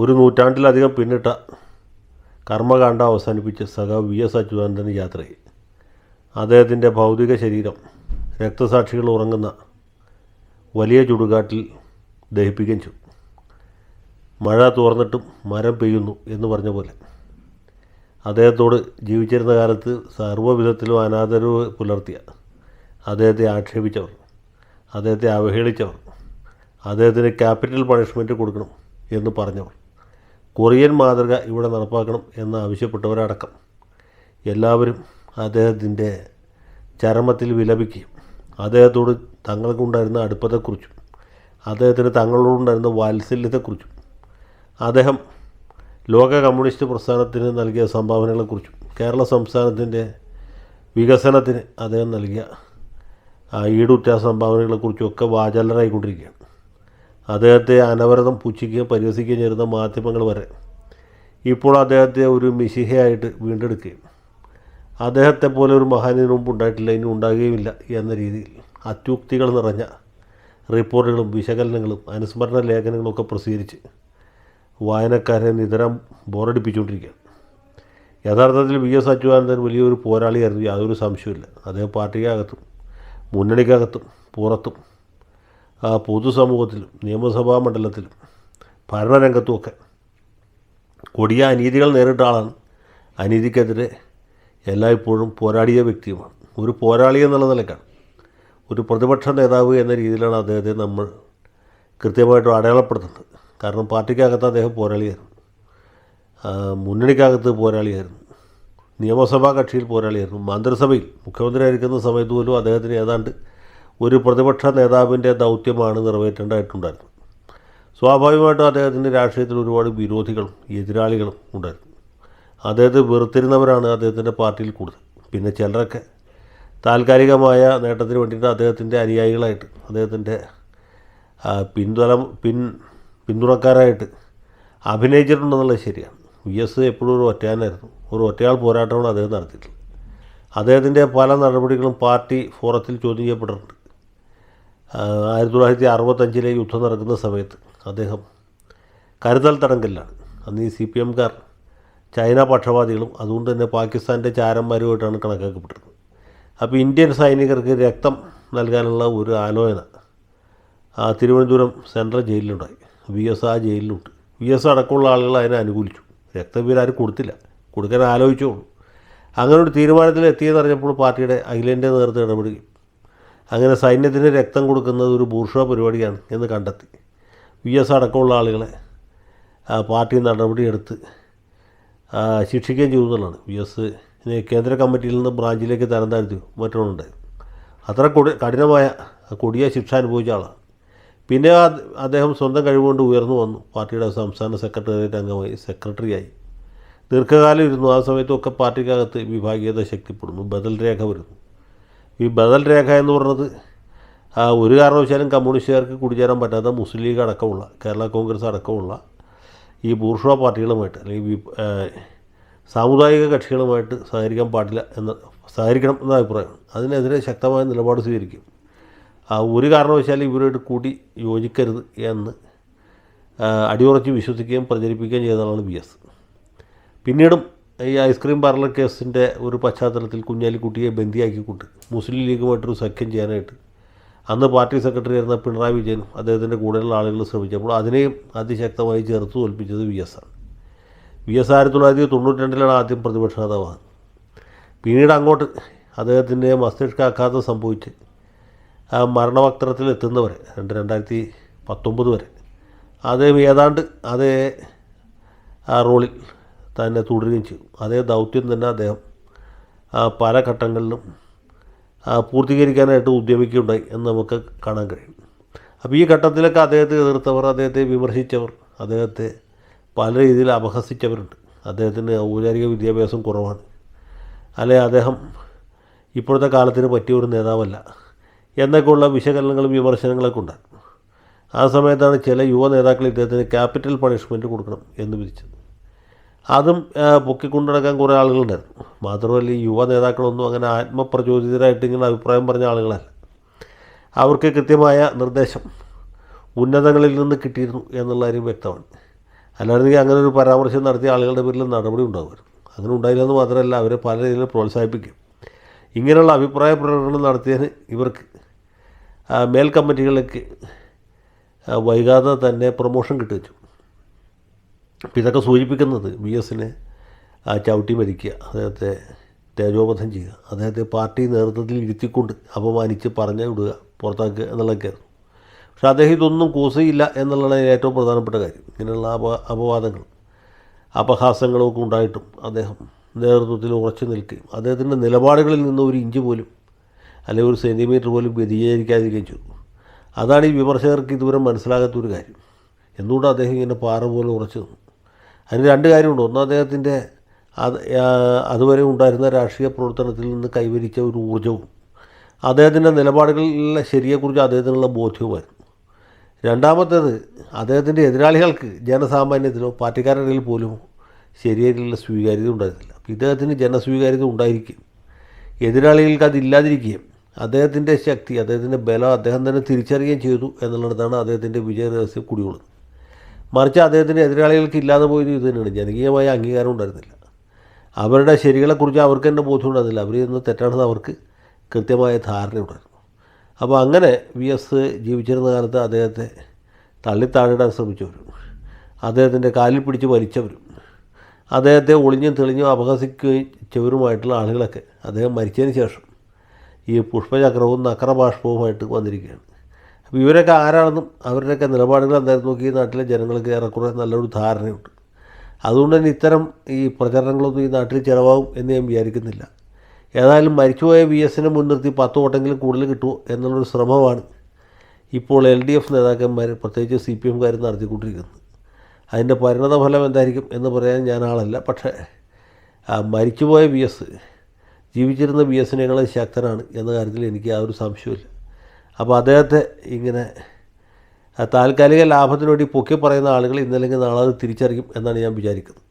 ഒരു നൂറ്റാണ്ടിലധികം പിന്നിട്ട കർമ്മകാണ്ഡം അവസാനിപ്പിച്ച സഖാവ് വി എസ് അച്യുതാനന്ദൻ യാത്രയിൽ. അദ്ദേഹത്തിന്റെ ഭൗതിക ശരീരം രക്തസാക്ഷികൾ ഉറങ്ങുന്ന വലിയ ചുടുകാട്ടിൽ ദഹിപ്പിക്കുകയും ചെയ്തു. മഴ തോർന്നിട്ടും മരം പെയ്യുന്നു എന്ന് പറഞ്ഞ പോലെ. അദ്ദേഹത്തോട് ജീവിച്ചിരുന്ന കാലത്ത് സർവവിധത്തിലും അനാദരവ് പുലർത്തിയ അദ്ദേഹത്തെ ആക്ഷേപിച്ചവർ അദ്ദേഹത്തെ അവഹേളിച്ചവർ അദ്ദേഹത്തിന് ക്യാപിറ്റൽ പണിഷ്മെന്റ് കൊടുക്കണം എന്ന് പറഞ്ഞവർ. കൊറിയൻ മാതൃക ഇവിടെ നടപ്പാക്കണം എന്ന് ആവശ്യപ്പെട്ടവരടക്കം എല്ലാവരും അദ്ദേഹത്തിന്റെ ചരമത്തിൽ വിലപിക്കുകയും അദ്ദേഹത്തോട് തങ്ങൾക്കുണ്ടായിരുന്ന അടുപ്പത്തെക്കുറിച്ചും അദ്ദേഹത്തിന് തങ്ങളോടുണ്ടായിരുന്ന വാത്സല്യത്തെക്കുറിച്ചും അദ്ദേഹം ലോക കമ്മ്യൂണിസ്റ്റ് പ്രസ്ഥാനത്തിന് നൽകിയ സംഭാവനകളെക്കുറിച്ചും കേരള സംസ്ഥാനത്തിന്റെ വികസനത്തിന് അദ്ദേഹം നൽകിയ ആ സംഭാവനകളെക്കുറിച്ചും ഒക്കെ വാചാലരായിക്കൊണ്ടിരിക്കുകയാണ്. അദ്ദേഹത്തെ അനവരതം പുച്ഛിക്കുകയും പരിഹസിക്കുകയും ചെയ്യുന്ന മാധ്യമങ്ങൾ വരെ. ഇപ്പോൾ അദ്ദേഹത്തെ ഒരു മിശിഹയായിട്ട് വീണ്ടെടുക്കുകയും അദ്ദേഹത്തെ പോലെ ഒരു മഹാനിന് മുമ്പ് ഉണ്ടായിട്ടില്ല ഇനി ഉണ്ടാകുകയുമില്ല എന്ന രീതിയിൽ അത്യുക്തികൾ നിറഞ്ഞ റിപ്പോർട്ടുകളും വിശകലനങ്ങളും അനുസ്മരണ ലേഖനങ്ങളും ഒക്കെ പ്രസിദ്ധീകരിച്ച് വായനക്കാരെ നിതരം ബോറടിപ്പിച്ചുകൊണ്ടിരിക്കുകയാണ്. യഥാർത്ഥത്തിൽ വി എസ് അച്യുതാനന്ദൻ വലിയൊരു പോരാളിയായിരുന്നു യാതൊരു സംശയമില്ല അദ്ദേഹം പാർട്ടിക്കകത്തും മുന്നണിക്കകത്തും പുറത്തും ആ പൊതുസമൂഹത്തിലും നിയമസഭാ മണ്ഡലത്തിലും ഭരണരംഗത്തുമൊക്കെ കൊടിയ അനീതികൾ നേരിട്ട ആളാണ്. അനീതിക്കെതിരെ എല്ലായ്പ്പോഴും പോരാടിയ വ്യക്തിയുമാണ്. ഒരു പോരാളി എന്നുള്ള നിലക്കാണ്. ഒരു പ്രതിപക്ഷ നേതാവ് എന്ന രീതിയിലാണ് അദ്ദേഹത്തെ നമ്മൾ കൃത്യമായിട്ട് അടയാളപ്പെടുത്തുന്നത്. കാരണം പാർട്ടിക്കകത്ത് അദ്ദേഹം പോരാളിയായിരുന്നു. മുന്നണിക്കകത്ത് പോരാളിയായിരുന്നു. നിയമസഭാ കക്ഷിയിൽ പോരാളിയായിരുന്നു. മന്ത്രിസഭയിൽ മുഖ്യമന്ത്രിയായിരിക്കുന്ന സമയത്ത് പോലും അദ്ദേഹത്തിന് ഏതാണ്ട് ഒരു പ്രതിപക്ഷ നേതാവിന്റെ ദൗത്യമാണ് നിറവേറ്റേണ്ടതായിട്ടുണ്ടായിരുന്നത് സ്വാഭാവികമായിട്ടും അദ്ദേഹത്തിന്റെ രാഷ്ട്രീയത്തിൽ ഒരുപാട് വിരോധികളും എതിരാളികളും ഉണ്ടായിരുന്നു. അദ്ദേഹത്തെ വെറുത്തിരുന്നവരാണ് അദ്ദേഹത്തിന്റെ പാർട്ടിയിൽ കൂടുതൽ. പിന്നെ ചിലരൊക്കെ താൽക്കാലികമായ നേട്ടത്തിന് വേണ്ടിയിട്ട് അദ്ദേഹത്തിന്റെ അനുയായികളായിട്ട് അദ്ദേഹത്തിന്റെ പിന്തുണ പിൻ പിന്തുണക്കാരായിട്ട് അഭിനയിച്ചിട്ടുണ്ടെന്നുള്ളത് ശരിയാണ്. വി എസ് എപ്പോഴും ഒരു ഒറ്റയാനായിരുന്നു ഒരു ഒറ്റയാൾ പോരാട്ടമാണ് അദ്ദേഹം നടത്തിയിട്ടുള്ളത്. അദ്ദേഹത്തിന്റെ പല നടപടികളും പാർട്ടി ഫോറത്തിൽ ചോദ്യം ചെയ്യപ്പെട്ടിട്ടുണ്ട്. ആയിരത്തി തൊള്ളായിരത്തി അറുപത്തഞ്ചിലെ യുദ്ധം നടക്കുന്ന സമയത്ത് അദ്ദേഹം കരുതൽ തടങ്കലിലാണ്. അന്ന് ഈ സി പി എംകാർ ചൈന പക്ഷപാതികളും അതുകൊണ്ട് തന്നെ പാകിസ്ഥാന്റെ ചാരന്മാരുമായിട്ടാണ് കണക്കാക്കപ്പെട്ടത് അപ്പോൾ ഇന്ത്യൻ സൈനികർക്ക് രക്തം നൽകാനുള്ള ഒരു ആലോചന തിരുവനന്തപുരം സെൻട്രൽ ജയിലിലുണ്ടായി. വി എസ് ആ ജയിലിലുണ്ട്. വി എസ് അടക്കമുള്ള ആളുകൾ അതിനെ അനുകൂലിച്ചു. രക്തം ആരും കൊടുത്തില്ല. കൊടുക്കാൻ ആലോചിച്ചോളൂ അങ്ങനെ ഒരു തീരുമാനത്തിൽ എത്തിയെന്നറിഞ്ഞപ്പോൾ പാർട്ടിയുടെ അഖിലേന്ത്യാ നേതൃത്വം ഇടപെടുകയും അങ്ങനെ സൈന്യത്തിന് രക്തം കൊടുക്കുന്നത് ഒരു ബൂർഷ പരിപാടിയാണ് എന്ന് കണ്ടെത്തി. വി എസ് അടക്കമുള്ള ആളുകളെ പാർട്ടി നടപടിയെടുത്ത് ശിക്ഷിക്കുകയും ചെയ്തു വി എസ് കേന്ദ്ര കമ്മിറ്റിയിൽ നിന്ന് ബ്രാഞ്ചിലേക്ക് തരം താഴ്ത്തി മറ്റൊന്നുണ്ട്. അത്ര കൊടി കഠിനമായ കൊടിയ ശിക്ഷ അനുഭവിച്ച ആളാണ്. പിന്നെ അദ്ദേഹം സ്വന്തം കഴിവുകൊണ്ട് ഉയർന്നു വന്നു. പാർട്ടിയുടെ സംസ്ഥാന സെക്രട്ടേറിയറ്റ് അംഗമായി സെക്രട്ടറിയായി. ദീർഘകാലം ഇരുന്നു. ആ സമയത്തൊക്കെ പാർട്ടിക്കകത്ത് വിഭാഗീയത ശക്തിപ്പെടുന്നു. ബദൽ രേഖ വരുന്നു. ഈ ബദൽ രേഖ എന്ന് പറഞ്ഞത് ഒരു കാരണവശാലും കമ്മ്യൂണിസ്റ്റുകാർക്ക് കുടിച്ചേരാൻ പറ്റാത്ത മുസ്ലിം ലീഗ് അടക്കമുള്ള കേരള കോൺഗ്രസ് അടക്കമുള്ള ഈ ബൂർഷ്വ പാർട്ടികളുമായിട്ട് അല്ലെങ്കിൽ സാമുദായിക കക്ഷികളുമായിട്ട് സഹകരിക്കാൻ പാടില്ല എന്ന സഹകരിക്കണം എന്ന അഭിപ്രായമാണ് അതിനെതിരെ ശക്തമായ നിലപാട് സ്വീകരിക്കും. ഒരു കാരണവശാലും ഇവരുമായിട്ട് കൂടി യോജിക്കരുത് എന്ന് അടിയുറച്ച് വിശ്വസിക്കുകയും പ്രചരിപ്പിക്കുകയും ചെയ്തതാണ് ബി എസ്. പിന്നീടും ഈ ഐസ്ക്രീം പാർലർ കേസിന്റെ ഒരു പശ്ചാത്തലത്തിൽ കുഞ്ഞാലിക്കുട്ടിയെ ബന്ദിയാക്കിക്കൊണ്ട് മുസ്ലിം ലീഗുമായിട്ടൊരു സഖ്യം ചെയ്യാനായിട്ട് അന്ന് പാർട്ടി സെക്രട്ടറി ആയിരുന്ന പിണറായി വിജയനും അദ്ദേഹത്തിന്റെ കൂടെയുള്ള ആളുകൾ ശ്രമിച്ചപ്പോൾ അതിനെയും അതിശക്തമായി ചേർത്ത് തോൽപ്പിച്ചത് വി എസ് ആണ്. വി എസ് ആയിരത്തി തൊള്ളായിരത്തി തൊണ്ണൂറ്റി രണ്ടിലാണ് ആദ്യം പ്രതിപക്ഷ നേതാവാണ്. പിന്നീട് അങ്ങോട്ട് അദ്ദേഹത്തിന്റെ മസ്തിഷ്കാഘാതം സംഭവിച്ച് ആ മരണവക്ത്രത്തിൽ എത്തുന്നവരെ രണ്ട് രണ്ടായിരത്തി പത്തൊമ്പത് വരെ. അദ്ദേഹം ഏതാണ്ട് അതേ റോളിൽ തന്നെ തുടരുകയും ചെയ്തു. അതേ ദൗത്യം തന്നെ അദ്ദേഹം പല ഘട്ടങ്ങളിലും പൂർത്തീകരിക്കാനായിട്ട് ഉദ്യമിക്കുകയുണ്ടായി എന്ന് നമുക്ക് കാണാൻ കഴിയും. അപ്പോൾ ഈ ഘട്ടത്തിലൊക്കെ അദ്ദേഹത്തെ എതിർത്തവർ അദ്ദേഹത്തെ വിമർശിച്ചവർ അദ്ദേഹത്തെ പല രീതിയിൽ അപഹസിച്ചവരുണ്ട്. അദ്ദേഹത്തിന് ഔപചാരിക വിദ്യാഭ്യാസം കുറവാണ്. അല്ലെ അദ്ദേഹം ഇപ്പോഴത്തെ കാലത്തിന് പറ്റിയ ഒരു നേതാവല്ല. എന്നൊക്കെയുള്ള വിശകലനങ്ങളും വിമർശനങ്ങളൊക്കെ ഉണ്ടായിരുന്നു. ആ സമയത്താണ് ചില യുവ നേതാക്കൾ ഇദ്ദേഹത്തിന് ക്യാപിറ്റൽ പണിഷ്മെന്റ് കൊടുക്കണം എന്ന് വിധിച്ചത്. അതും പൊക്കിക്കൊണ്ടു നടക്കാൻ കുറേ ആളുകളുണ്ടായിരുന്നു മാത്രമല്ല ഈ യുവ നേതാക്കളൊന്നും അങ്ങനെ ആത്മപ്രചോദിതരായിട്ട് ഇങ്ങനെ അഭിപ്രായം പറഞ്ഞ ആളുകളല്ല. അവർക്ക് കൃത്യമായ നിർദ്ദേശം ഉന്നതങ്ങളിൽ നിന്ന് കിട്ടിയിരുന്നു എന്നുള്ള കാര്യം വ്യക്തമാണ്. അല്ലായിരുന്നെങ്കിൽ അങ്ങനെ ഒരു പരാമർശം നടത്തിയ ആളുകളുടെ പേരിൽ നടപടി ഉണ്ടാകുമായിരുന്നു അങ്ങനെ ഉണ്ടായില്ലെന്ന് മാത്രമല്ല അവരെ പല രീതിയിൽ പ്രോത്സാഹിപ്പിക്കും. ഇങ്ങനെയുള്ള അഭിപ്രായ പ്രകടനം നടത്തിയതിന് ഇവർക്ക് മേൽ കമ്മിറ്റികളിലേക്ക് വൈകാതെ തന്നെ പ്രൊമോഷൻ കിട്ടുവച്ചു. അപ്പോൾ ഇതൊക്കെ സൂചിപ്പിക്കുന്നത് വി എസിനെ ആ ചവിട്ടി മരിക്കുക അദ്ദേഹത്തെ തേജോവധം ചെയ്യുക അദ്ദേഹത്തെ പാർട്ടി നേതൃത്വത്തിൽ ഇരുത്തിക്കൊണ്ട് അപമാനിച്ച് പറഞ്ഞു വിടുക പുറത്താക്കുക എന്നുള്ളതൊക്കെയായിരുന്നു. പക്ഷേ അദ്ദേഹം ഇതൊന്നും കൂസയില്ല എന്നുള്ളതാണ് ഏറ്റവും പ്രധാനപ്പെട്ട കാര്യം. ഇങ്ങനെയുള്ള അപ അപവാദങ്ങൾ അപഹാസങ്ങളൊക്കെ ഉണ്ടായിട്ടും അദ്ദേഹം നേതൃത്വത്തിൽ ഉറച്ചു നിൽക്കുകയും അദ്ദേഹത്തിന്റെ നിലപാടുകളിൽ നിന്ന് ഒരു ഇഞ്ച് പോലും അല്ലെങ്കിൽ ഒരു സെന്റിമീറ്റർ പോലും വ്യതിചരിക്കാതിരിക്കുകയും ചെയ്തു. അതാണ് ഈ വിമർശകർക്ക് ഇതുവരെ മനസ്സിലാകാത്തൊരു കാര്യം. എന്തുകൊണ്ട് അദ്ദേഹം ഇങ്ങനെ പാറ പോലെ ഉറച്ചു നിന്നു അതിന് രണ്ട് കാര്യമുണ്ട്. ഒന്ന് അദ്ദേഹത്തിന്റെ അത് അതുവരെ ഉണ്ടായിരുന്ന രാഷ്ട്രീയ പ്രവർത്തനത്തിൽ നിന്ന് കൈവരിച്ച ഒരു ഊർജവും അദ്ദേഹത്തിന്റെ നിലപാടുകളിലെ ശരിയെക്കുറിച്ച് അദ്ദേഹത്തിനുള്ള ബോധ്യവുമായിരുന്നു രണ്ടാമത്തേത് അദ്ദേഹത്തിന്റെ എതിരാളികൾക്ക് ജനസാമാന്യത്തിലോ പാർട്ടിക്കാരുടെ പോലും ശരിയായിട്ടുള്ള സ്വീകാര്യത ഉണ്ടായിരുന്നില്ല. അപ്പോൾ ഇദ്ദേഹത്തിന് ജനസ്വീകാര്യത ഉണ്ടായിരിക്കും. എതിരാളികൾക്ക് അതില്ലാതിരിക്കുകയും അദ്ദേഹത്തിന്റെ ശക്തി അദ്ദേഹത്തിന്റെ ബലം അദ്ദേഹം തന്നെ തിരിച്ചറിയുകയും ചെയ്തു എന്നുള്ളതാണ് അദ്ദേഹത്തിന്റെ വിജയ രഹസ്യം കുടികൊള്ളുന്നത് മറിച്ച് അദ്ദേഹത്തിന്റെ എതിരാളികൾക്ക് ഇല്ലാതെ പോയത് ഇത് തന്നെയാണ്. ജനകീയമായ അംഗീകാരം ഉണ്ടായിരുന്നില്ല. അവരുടെ ശരികളെക്കുറിച്ച് അവർക്ക് തന്നെ ബോധ്യമുണ്ടായിരുന്നില്ല അവർ ഇന്ന് തെറ്റാണെന്ന് അവർക്ക് കൃത്യമായ ധാരണയുണ്ടായിരുന്നു അപ്പോൾ അങ്ങനെ വി എസ് ജീവിച്ചിരുന്ന കാലത്ത് അദ്ദേഹത്തെ തള്ളിത്താഴിടാൻ ശ്രമിച്ചവരും അദ്ദേഹത്തിന്റെ കാലിൽ പിടിച്ച് വലിച്ചവരും അദ്ദേഹത്തെ ഒളിഞ്ഞും തെളിഞ്ഞും അപഹസിക്കുകയും ആളുകളൊക്കെ അദ്ദേഹം മരിച്ചതിന് ശേഷം ഈ പുഷ്പചക്രവും നക്രബാഷ്പവുമായിട്ട് വന്നിരിക്കുകയാണ്. അപ്പോൾ ഇവരൊക്കെ ആരാണെന്നും അവരുടെയൊക്കെ നിലപാടുകൾ എന്തായാലും നോക്കി ഈ നാട്ടിലെ ജനങ്ങൾക്ക് ഏറെക്കുറെ നല്ലൊരു ധാരണയുണ്ട്. അതുകൊണ്ട് തന്നെ ഇത്തരം ഈ പ്രചരണങ്ങളൊന്നും ഈ നാട്ടിൽ ചിലവാകും എന്ന് ഞാൻ വിചാരിക്കുന്നില്ല. ഏതായാലും മരിച്ചുപോയ വി എസിനെ മുൻനിർത്തി പത്ത് വോട്ടെങ്കിലും കൂടുതൽ കിട്ടുമോ എന്നുള്ളൊരു ശ്രമമാണ് ഇപ്പോൾ എൽ ഡി എഫ് നേതാക്കന്മാർ പ്രത്യേകിച്ച് സി പി എംകാർ നടത്തിക്കൊണ്ടിരിക്കുന്നത്. അതിന്റെ പരിണത ഫലം എന്തായിരിക്കും എന്ന് പറയാൻ ഞാൻ ആളല്ല. പക്ഷേ മരിച്ചുപോയ വി എസ് ജീവിച്ചിരുന്ന ബി എസിനേക്കാളും ശക്തനാണ് എന്ന കാര്യത്തിൽ എനിക്ക് ആ ഒരു സംശയമില്ല അപ്പോൾ അദ്ദേഹത്തെ ഇങ്ങനെ താൽക്കാലിക ലാഭത്തിന് വേണ്ടി പൊക്കി പറയുന്ന ആളുകൾ ഇന്നല്ലെങ്കിൽ നാളെ അത് തിരിച്ചറിയും എന്നാണ് ഞാൻ വിചാരിക്കുന്നത്.